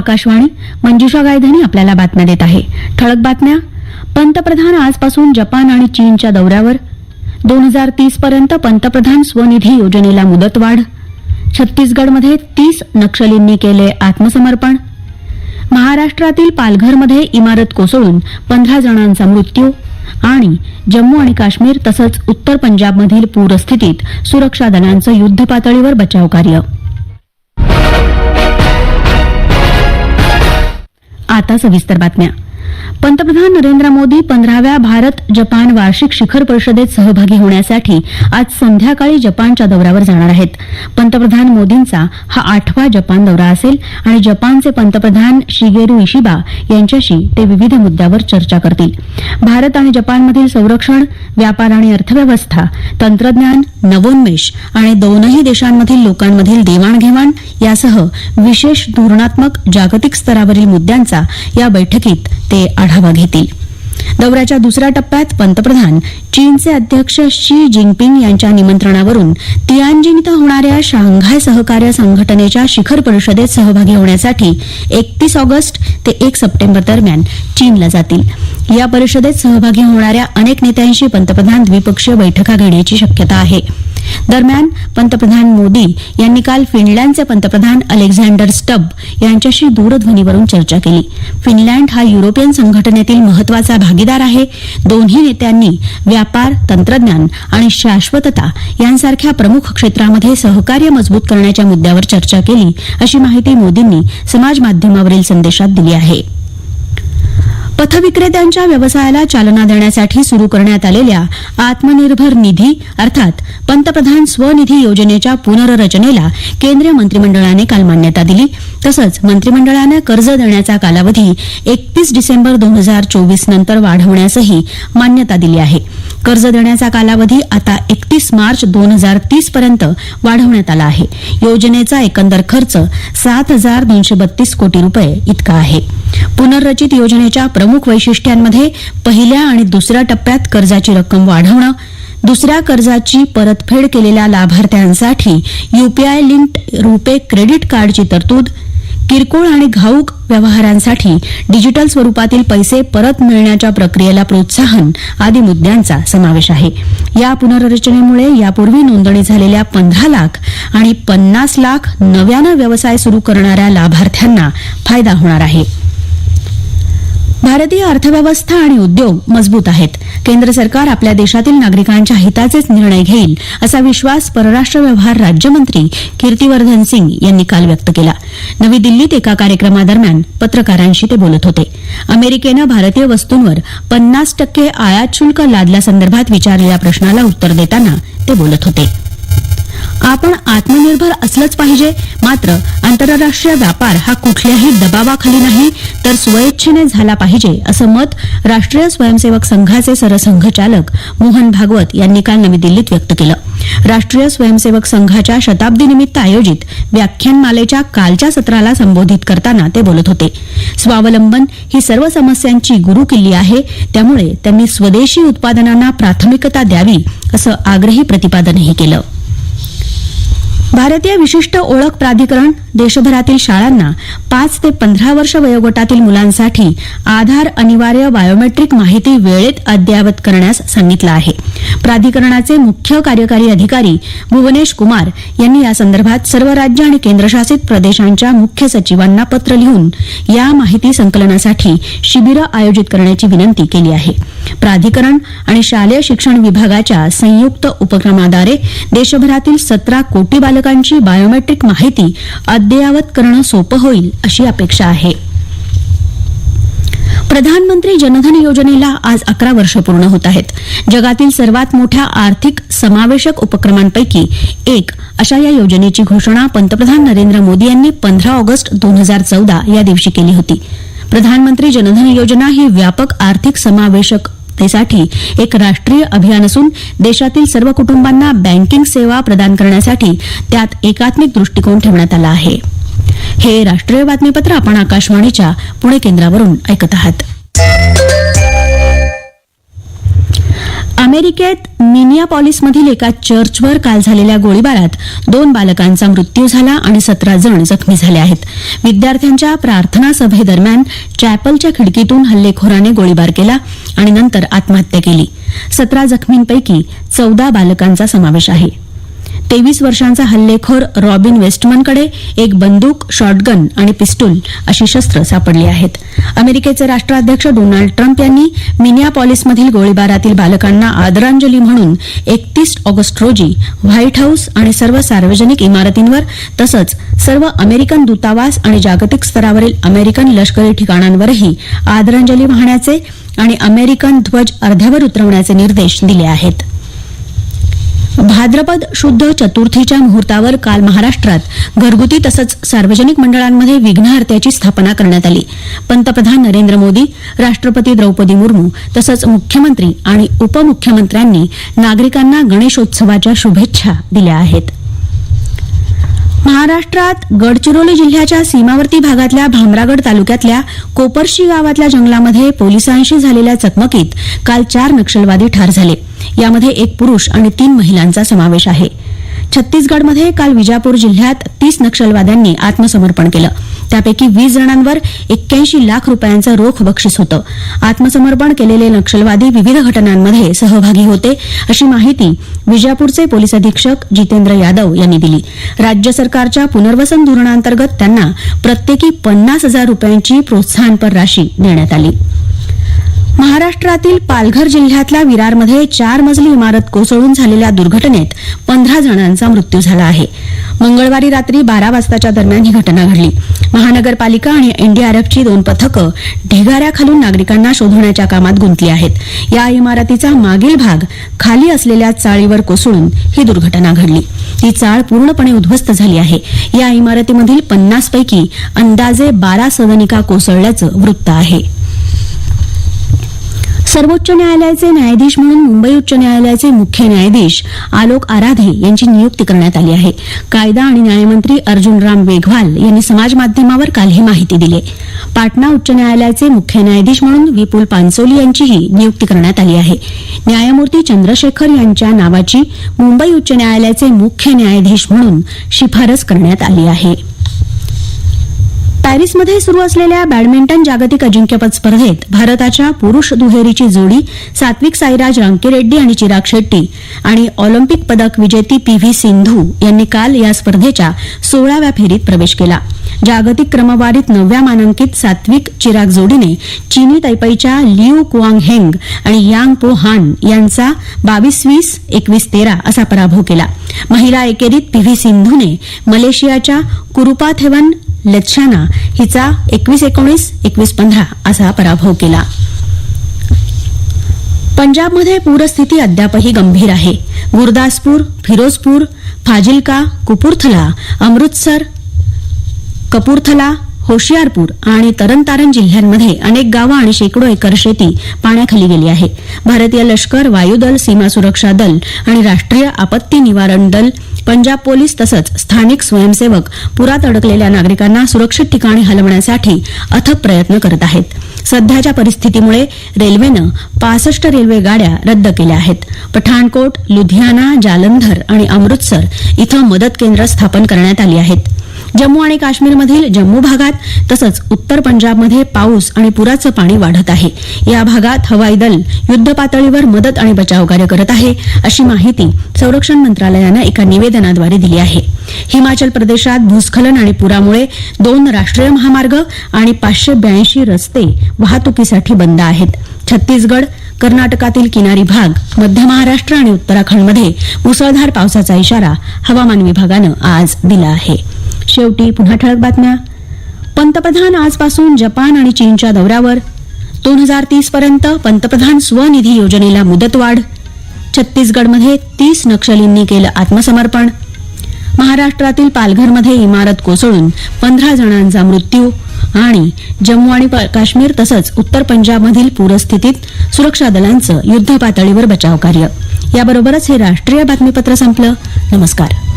आकाशवाणी मंजुषा गायधनी आपल्याला बातम्या देत आहे. ठळक बातम्या. पंतप्रधान आजपासून जपान आणि चीनच्या दौऱ्यावर. दोन हजार तीस पर्यंत पंतप्रधान स्वनिधी योजनेला मुदतवाढ. छत्तीसगडमध्ये तीस नक्षलींनी केले आत्मसमर्पण. महाराष्ट्रातील पालघरमध्ये इमारत कोसळून पंधरा जणांचा मृत्यू आणि जम्मू आणि काश्मीर तसंच उत्तर पंजाबमधील पूरस्थितीत सुरक्षा दलांचं युद्धपातळीवर बचावकार्य. आता सविस्तर बातम्या. पंतप्रधान नरेंद्र मोदी पंधराव्या भारत जपान वार्षिक शिखर परिषदेत सहभागी होण्यासाठी आज संध्याकाळी जपानच्या दौऱ्यावर जाणार आहेत. पंतप्रधान मोदींचा हा आठवा जपान दौरा असेल आणि जपानचे पंतप्रधान शिगेरू इशिबा यांच्याशी ते विविध मुद्द्यावर चर्चा करतील. भारत आणि जपानमधील संरक्षण व्यापार आणि अर्थव्यवस्था तंत्रज्ञान नवोन्मेष आणि दोनही देशांमधील लोकांमधील देवाणघेवाण यासह विशेष धोरणात्मक जागतिक स्तरावरील मुद्द्यांचा या बैठकीत ते आढावा घेतील. दौऱ्याच्या दुसऱ्या टप्प्यात पंतप्रधान चीनचे अध्यक्ष शी जिनपिंग यांच्या निमंत्रणावरून तियानजिन इथं होणाऱ्या शांघाय सहकार्य संघटनेच्या शिखर परिषदेत सहभागी होण्यासाठी एकतीस ऑगस्ट ते एक सप्टेंबर दरम्यान चीनला जातील. या परिषदेत सहभागी होणाऱ्या अनेक नेत्यांशी पंतप्रधान द्विपक्षीय बैठका घेण्याची शक्यता आहे. दरम्यान पंतप्रधान मोदी यांनी काल फिनलँडचे पंतप्रधान अलेक्झांडर स्टब यांच्याशी दूरध्वनीवरून चर्चा केली. फिनलँड हा युरोपियन संघटनेतील महत्त्वाचा भागीदार आहे. दोन्ही नेत्यांनी व्यापार तंत्रज्ञान आणि शाश्वतता यांसारख्या प्रमुख क्षेत्रामध्ये सहकार्य मजबूत करण्याच्या मुद्द्यावर चर्चा केली अशी माहिती मोदींनी समाज माध्यमावरील संदेशात दिली आहे. पथविक्रेत्यांच्या व्यवसायाला चालना देण्यासाठी सुरू करण्यात आलेल्या आत्मनिर्भर निधी अर्थात पंतप्रधान स्वनिधी योजनेच्या पुनर्रचनेला केंद्रीय मंत्रिमंडळाने काल मान्यता दिली. तसंच मंत्रिमंडळानं कर्ज देण्याचा कालावधी एकतीस डिसेंबर दोन हजार चोवीस नंतर वाढवण्यासही मान्यता दिली आहे. कर्ज देण्याचा कालावधी आता एकतीस मार्च दोन हजार तीस पर्यंत वाढवण्यात आला आहे. योजनेचा एकंदर खर्च सात हजार दोनशे बत्तीस कोटी रुपये इतका आहे. पुनर्रचित योजनेच्या प्रमुख वैशिष्ट्यांमध्ये पहिल्या आणि दुसऱ्या टप्प्यात कर्जाची रक्कम वाढवणं दुसऱ्या कर्जाची परतफेड केलेल्या लाभार्थ्यांसाठी युपीआय लिंक्ड रुपे क्रेडिट कार्डची तरतूद किरकोळ आणि घाऊक व्यवहारांसाठी डिजिटल स्वरूपातील पैसे परत मिळण्याच्या प्रक्रियेला प्रोत्साहन आदी मुद्द्यांचा समावेश आहे. या पुनर्रचनेमुळे यापूर्वी नोंदणी झालेल्या पंधरा लाख आणि पन्नास लाख नव्यानं व्यवसाय सुरू करणाऱ्या लाभार्थ्यांना फायदा होणार आहे. भारतीय अर्थव्यवस्था आणि उद्योग मजबूत आहेत. केंद्र सरकार आपल्या देशातील नागरिकांच्या हिताचेच निर्णय घेईल असा विश्वास परराष्ट्र व्यवहार राज्यमंत्री कीर्तिवर्धन सिंग यांनी काल व्यक्त केला. नवी दिल्लीत एका कार्यक्रमादरम्यान पत्रकारांशी ते बोलत होते. अमेरिकेनं भारतीय वस्तूंवर पन्नास टक्के आयात शुल्क लादल्यासंदर्भात विचारलेल्या प्रश्नाला उत्तर देताना ते बोलत होते. आपण आत्मनिर्भर असलंच पाहिजे. मात्र आंतरराष्ट्रीय व्यापार हा कुठल्याही दबावाखाली नाही तर स्वयच्छेने झाला पाहिजे असं मत राष्ट्रीय स्वयंसेवक संघाचे सरसंघचालक मोहन भागवत यांनी काल नवी दिल्लीत व्यक्त केलं. राष्ट्रीय स्वयंसेवक संघाच्या शताब्दीनिमित्त आयोजित व्याख्यानमालेच्या कालच्या सत्राला संबोधित करताना ते बोलत होते. स्वावलंबन ही सर्व समस्यांची गुरुकिल्ली आहे त्यामुळे त्यांनी स्वदेशी उत्पादनांना प्राथमिकता द्यावी असं आग्रही प्रतिपादनही केलं. भारतीय विशिष्ट ओळख प्राधिकरण देशभरातील शाळांना पाच ते पंधरा वर्ष वयोगटातील मुलांसाठी आधार अनिवार्य बायोमेट्रिक माहिती वेळेत अद्ययावत करण्यास सांगितलं आहे. प्राधिकरणाचे मुख्य कार्यकारी अधिकारी भुवनेश कुमार यांनी या संदर्भात सर्व राज्य आणि केंद्रशासित प्रदेशांच्या मुख्य सचिवांना पत्र लिहून या माहिती संकलनासाठी शिबिरं आयोजित करण्याची विनंती केली आहे. प्राधिकरण आणि शालेय शिक्षण विभागाच्या संयुक्त उपक्रमाद्वारे देशभरातील सतरा कोटी बालकांची बायोमेट्रिक माहिती अद्ययावत करणं सोपं होईल अशी अपेक्षा आहे. प्रधानमंत्री जनधन योजनेला आज अकरा वर्ष पूर्ण होत आहेत. जगातील सर्वात मोठ्या आर्थिक समावेशक उपक्रमांपैकी एक अशा या योजनेची घोषणा पंतप्रधान नरेंद्र मोदी यांनी पंधरा ऑगस्ट दोन हजार चौदा या दिवशी केली होती. प्रधानमंत्री जनधन योजना ही व्यापक आर्थिक समावेशक समावेशकतेसाठी एक राष्ट्रीय अभियान असून देशातील सर्व कुटुंबांना बँकिंग सेवा प्रदान करण्यासाठी त्यात एकात्मिक दृष्टिकोन ठेवण्यात आला आहे. हे राष्ट्रीय बातमीपत्र आपण आकाशवाणीच्या पुणे केंद्रावरून ऐकत आहात. अमेरिकेत मिनियापॉलिसमधील एका चर्चवर काल झालेल्या गोळीबारात दोन बालकांचा मृत्यू झाला आणि सतरा जण जखमी झाले आहेत. विद्यार्थ्यांच्या प्रार्थना सभेदरम्यान चॅपलच्या खिडकीतून हल्लेखोराने गोळीबार केला आणि नंतर आत्महत्या केली. सतरा जखमींपैकी चौदा बालकांचा समावेश आहे. तेवीस वर्षांचा हल्लेखोर रॉबिन वेस्टमनकडे एक बंदूक शॉटगन आणि पिस्टूल अशी शस्त्र सापडली आहेत. अमेरिकेचे राष्ट्राध्यक्ष डोनाल्ड ट्रम्प यांनी मिनियापॉलिसमधील गोळीबारातील बालकांना आदरांजली म्हणून एकतीस ऑगस्ट रोजी व्हाईट हाऊस आणि सर्व सार्वजनिक इमारतींवर तसंच सर्व अमेरिकन दूतावास आणि जागतिक स्तरावरील अमेरिकन लष्करी ठिकाणांवरही आदरांजली वाहण्याचे आणि अमेरिकन ध्वज अर्ध्यावर उतरवण्याचे निर्देश दिले आहेत. भाद्रपद शुद्ध चतुर्थीच्या मुहूर्तावर काल महाराष्ट्रात घरगुती तसंच सार्वजनिक मंडळांमध्ये विघ्नहर्त्याची स्थापना करण्यात आली. पंतप्रधान नरेंद्र मोदी राष्ट्रपती द्रौपदी मुर्मू तसंच मुख्यमंत्री आणि उपमुख्यमंत्र्यांनी नागरिकांना गणेशोत्सवाच्या शुभेच्छा दिल्या आहेत. महाराष्ट्रात गडचिरोली जिल्ह्याच्या सीमावर्ती भागातल्या भामरागड तालुक्यातल्या कोपर्शी गावातल्या जंगलामध्ये पोलिसांशी झालेल्या चकमकीत काल चार नक्षलवादी ठार झाले. यामध्ये एक पुरुष आणि तीन महिलांचा समावेश आहे. छत्तीसगडमध्ये काल विजापूर जिल्ह्यात तीस नक्षलवाद्यांनी आत्मसमर्पण केलं. त्यापैकी वीस जणांवर एक्क्याऐंशी लाख रुपयांचं रोख बक्षीस होतं. आत्मसमर्पण केलेले नक्षलवादी विविध घटनांमध्ये सहभागी होते अशी माहिती विजापूरचे पोलीस अधीक्षक जितेंद्र यादव यांनी दिली. राज्य सरकारच्या पुनर्वसन धोरणांतर्गत त्यांना प्रत्येकी पन्नास हजार रुपयांची प्रोत्साहनपर राशी देण्यात आली. महाराष्ट्रातील पालघर जिल्ह्यातल्या विरारमध्ये चार मजली इमारत कोसळून झालेल्या दुर्घटनेत पंधरा जणांचा मृत्यू झाला आहे. मंगळवारी रात्री बारा वाजताच्या दरम्यान ही घटना घडली. महानगरपालिका आणि एनडीआरएफची दोन पथकं ढिगाऱ्याखालून नागरिकांना शोधण्याच्या कामात गुंतली आहेत. या इमारतीचा मागील भाग खाली असलेल्या चाळीवर कोसळून ही दुर्घटना घडली. ही चाळ पूर्णपणे उद्ध्वस्त झाली आहे. या इमारतीमधील पन्नासपैकी अंदाजे बारा सदनिका कोसळल्याचं वृत्त आहे. सर्वोच्च न्यायालयाचे न्यायाधीश म्हणून मुंबई उच्च न्यायालयाचे मुख्य न्यायाधीश आलोक आराधे यांची नियुक्ती करण्यात आली आहे. कायदा आणि न्यायमंत्री अर्जुनराम वेघवाल यांनी समाज माध्यमावर काल ही माहिती दिली. पाटणा उच्च न्यायालयाचे मुख्य न्यायाधीश म्हणून विपुल पांचोली यांचीही नियुक्ती करण्यात आली आहे. न्यायमूर्ती चंद्रशेखर यांच्या नावाची मुंबई उच्च न्यायालयाचे मुख्य न्यायाधीश म्हणून शिफारस करण्यात आली आहे. पॅरिसमध्ये सुरू असलेल्या बॅडमिंटन जागतिक अजिंक्यपद स्पर्धेत भारताच्या पुरुष दुहेरीची जोडी सात्विक साईराज रांकीरेड्डी आणि चिराग शेट्टी आणि ऑलिम्पिक पदक विजेती पी व्ही सिंधू यांनी काल या स्पर्धेच्या सोळाव्या फेरीत प्रवेश केला. जागतिक क्रमवारीत नवव्या मानांकित सात्विक चिराग जोडीने चीनी तैपईच्या लियू कुआंग हेंग आणि यांग पो हान यांचा बावीस वीस एकवीस तेरा असा पराभव केला. महिला एकेरीत पी व्ही सिंधूने मलेशियाच्या कुरुपाथेवन लच्छाना हिचा एकवीस एकोणीस एकवीस पंधरा असा पराभव केला. पंजाबमध्ये पूरस्थिती अद्यापही गंभीर आहे. गुरदासपूर फिरोजपूर फाजिलका कुपूरथला अमृतसर कपूरथला होशियारपूर आणि तरनतारन जिल्ह्यांमध्ये अनेक गावं आणि शेकडो एकर शेती पाण्याखाली गेली आहे. भारतीय लष्कर वायुदल सीमा सुरक्षा दल आणि राष्ट्रीय आपत्ती निवारण दल पंजाब पोलीस तसंच स्थानिक स्वयंसेवक पुरात अडकलेल्या नागरिकांना सुरक्षित ठिकाणी हलवण्यासाठी अथक प्रयत्न करत आहेत. सध्याच्या परिस्थितीमुळे रेल्वेनं पासष्ट रेल्वे गाड्या रद्द केल्या आहेत. पठाणकोट लुधियाना जालंधर आणि अमृतसर इथं मदत केंद्र स्थापन करण्यात आली आहेत. जम्मू आणि काश्मीरमधील जम्मू भागात तसंच उत्तर पंजाबमध्ये पाऊस आणि पुराचं पाणी वाढत आहे. या भागात हवाई दल युद्ध पातळीवर मदत आणि बचाव कार्य करत आहे अशी माहिती संरक्षण मंत्रालयानं एका निवेदनाद्वारे दिली आहे. हिमाचल प्रदेशात भूस्खलन आणि पुरामुळे दोन राष्ट्रीय महामार्ग आणि पाचशे ब्याऐंशी रस्ते वाहतुकीसाठी बंद आहेत. छत्तीसगड कर्नाटकातील किनारी भाग मध्य महाराष्ट्र आणि उत्तराखंडमध्ये मुसळधार पावसाचा इशारा हवामान विभागानं आज दिला आहे. शेवटी पुन्हा ठळक बातम्या. पंतप्रधान आजपासून जपान आणि चीनच्या दौऱ्यावर. दोन हजार तीस पर्यंत पंतप्रधान स्वनिधी योजनेला मुदतवाढ. छत्तीसगडमध्ये तीस नक्षलींनी केलं आत्मसमर्पण. महाराष्ट्रातील पालघरमध्ये इमारत कोसळून पंधरा जणांचा मृत्यू आणि जम्मू आणि काश्मीर तसंच उत्तर पंजाबमधील पूरस्थितीत सुरक्षा दलांचं युद्धपातळीवर बचावकार्य. बचाव कार्य याबरोबरच हे राष्ट्रीय बातमीपत्र संपलं. नमस्कार.